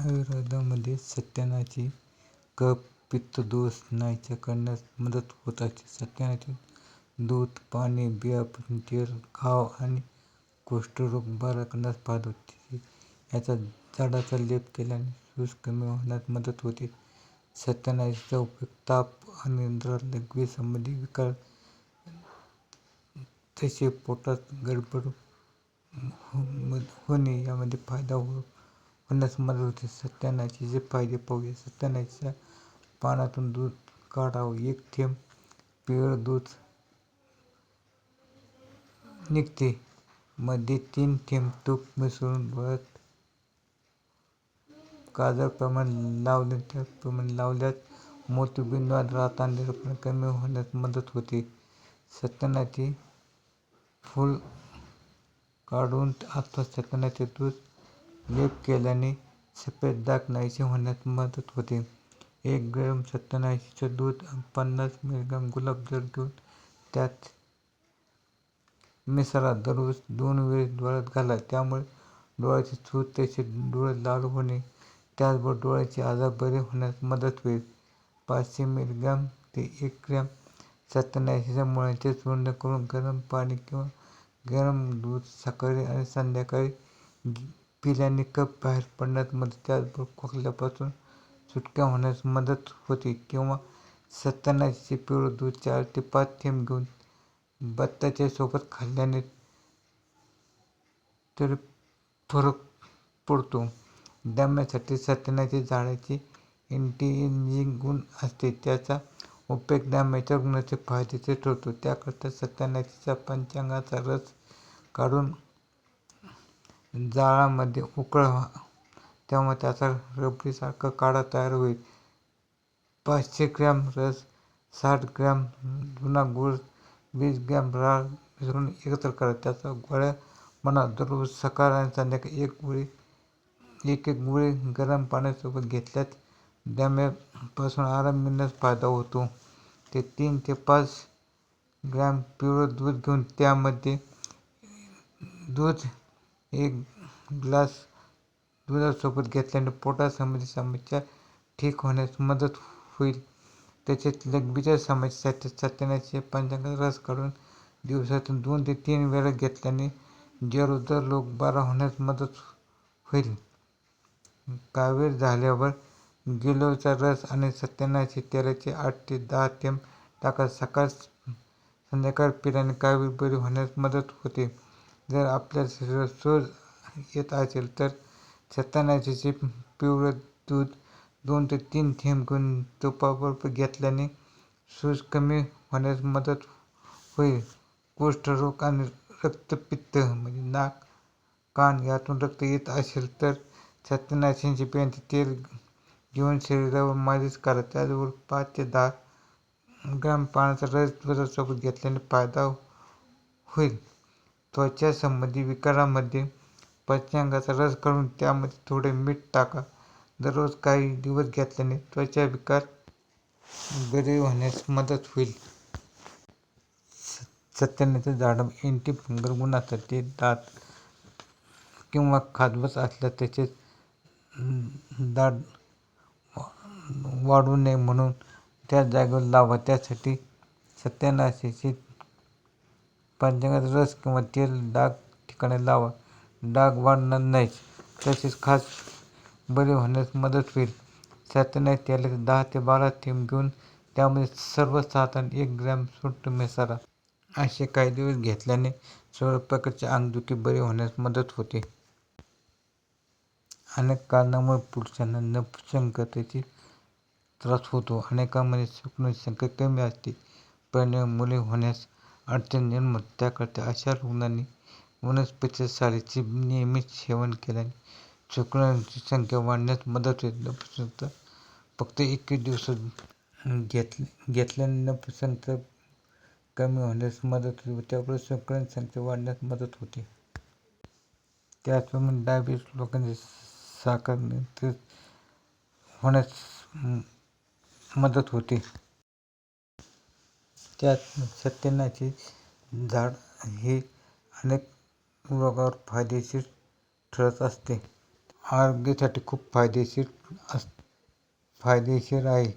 आयुर्वेदामध्ये सत्यानाची कफ, पित्त दोष नाहीसे करण्यास मदत होत असते. सत्यानाचे दूध, पाने, बियांपासून तेल, घाव आणि कुष्ठरोग बरा करण्यास फायदा होते. याचा झाडाचा लेप केल्याने सूज कमी होण्यास मदत होते. सत्यानाचा उपयोग ताप, आणि लघवी संबंधी विकार तसे पोटात गडबड हो- होणे यामध्ये फायदा होण्यास मदत होते. सत्यानाचे फायदे पाहूया. सत्यानाच्या पानातून दूध काढावं एक थेंब पिवळ दूध निघते. मध्ये तीन थेंब तूप मिसळून डोळ्यात काजळाप्रमाणे लावल्यास मोतीबिंदू राहता अंधेरपणा कमी होण्यास मदत होते. सत्यानाचे फूल काढून आता सत्यानाचे दूध लेप केल्याने सफेद डाग नाहीसे होण्यास मदत होते. एक ग्रॅम सत्यानाचे दूध पन्नास मिलीग्रॅम गुलाबजल घेऊन त्यात मिसळा. दररोज दोन वेळेस डोळ्यात घाला. यामुळे डोळ्याची सूज तसेच डोळे लाल होणे त्याचबरोबर डोळ्याचे आजार बरे होण्यास मदत होईल. पाचशे मिलीग्रॅम ते एक ग्रॅम सत्यानाच्या मुळांचे चूर्ण करून गरम पाणी किंवा गरम दूध सकाळी आणि संध्याकाळी पिल्याने कफ बाहेर पडण्यास मदत त्याचबरोबर खोकल्यापासून सुटका होण्यास मदत होते. किंवा सत्यानाचे पिवळे दूध चार ते पाच थेंब घेऊन बत्ताच्या सोबत खाल्ल्याने तरी फरक पडतो. दम्यासाठी सत्यानाच्या झाडाचे अँटी-एजिंग गुण असते. त्याचा उपयोग दम्याच्या गुणाचे फायद्याचे ठरतो. त्याकरता सत्यानाच्या पंचांगाचा रस काढून जाळामध्ये उकळवा. तेव्हा त्याचा रबडीसारखा काढा तयार होईल. पाचशे ग्रॅम रस, साठ ग्रॅम जुना गूळ, वीस ग्रॅम राळ मिसळून एकत्र करा. त्याचा गोळ्या बनवा. दररोज सकाळ आणि संध्याकाळी एक एक एक गोळी गरम पाण्यासोबत घेतल्यास दम्यापासून आराम मिळण्यास फायदा होतो. ते तीन ते पाच ग्रॅम पिवळं दूध घेऊन त्यामध्ये दूध एक ग्लास दुधासोबत घेतल्याने पोटासंबंधी समस्या ठीक होण्यास मदत होईल. तसेच लघवीच्या समस्येसाठी सत्यानाच्या पंचांगाचा रस काढून दिवसातून दोन ते तीन वेळा घेतल्याने जरोदर बरा होण्यास मदत होईल. कावीळ झाल्यावर गिलोयचा रस आणि सत्यानाच्या तेलाचे आठ ते दहा थेंब टाका. सकाळ संध्याकाळ पिल्याने कावीळ बरी होण्यास मदत होते. जर आपल्या शरीरात सोज येत असेल तर सत्यानाचे पिवळं दूध दोन ते तीन थेंब घेऊन तुपाबरोबर घेतल्याने सूज कमी होण्यास मदत होईल. कुष्ठरोग आणि रक्तपित्त म्हणजे नाक, कान यातून रक्त येत असेल तर सत्यानाच्या बियांचे तेल घेऊन शरीरावर मालिश करा. त्याचबरोबर पाच ते दहा ग्राम पाण्याचा रस दुधासोबत घेतल्याने फायदा होईल. त्वचासंबंधी विकारांमध्ये पंचांगाचा रस काढून त्यामध्ये थोडे मीठ टाका. दररोज काही दिवस घेतल्याने त्वचा विकार बरे होण्यास मदत होईल. सत्यानाचं झाडामध्ये एंटी फंगल गुण असतात. ते दात किंवा खाजवत असल्यास तसेच दाट वाढू नये म्हणून त्या जागेवर लावा. त्यासाठी सत्यानाच्या पंचांगाचा रस किंवा तेल डाग ठिकाणी लावा. डाग वाढणार नाहीत. तसेच खाज बरी होण्यास मदत होईल. सत्यानाच्या तेलाचे दहा ते बारा थेंब घेऊन त्यामध्ये सर्व सर्वसाधारण एक ग्रॅम सुंठ मिसळा. असे काही दिवस घेतल्याने सर्व प्रकारची अंगदुखी बरी होण्यास मदत होते. अनेक कारणामुळे पुरुषांना नपुंसकतेचा त्रास होतो. अनेकांमध्ये शुक्राणूची संख्या कमी असते. परिणामी मुले होण्यास अडचणी निर्माण होते. अशा रुग्णांनी वनस्पती सालीचे नियमित सेवन केल्याने शुक्राणूंची संख्या वाढण्यास मदत होते. नपुंसकता फक्त एकवीस दिवसात घेतल्याने नपुंसकता कमी होण्यास मदत होते व शुक्रांची शुक्राणूंची संख्या वाढण्यास मदत होते. त्याचप्रमाणे डायबिटीस लोकांची साखर नियंत्रित होण्यास मदत होते. त्यात सत्यानाचे झाड हे अनेक रोगांवर फायदेशीर ठरत असते. आरोग्यासाठी खूप फायदेशीर अस फायदेशीर आहे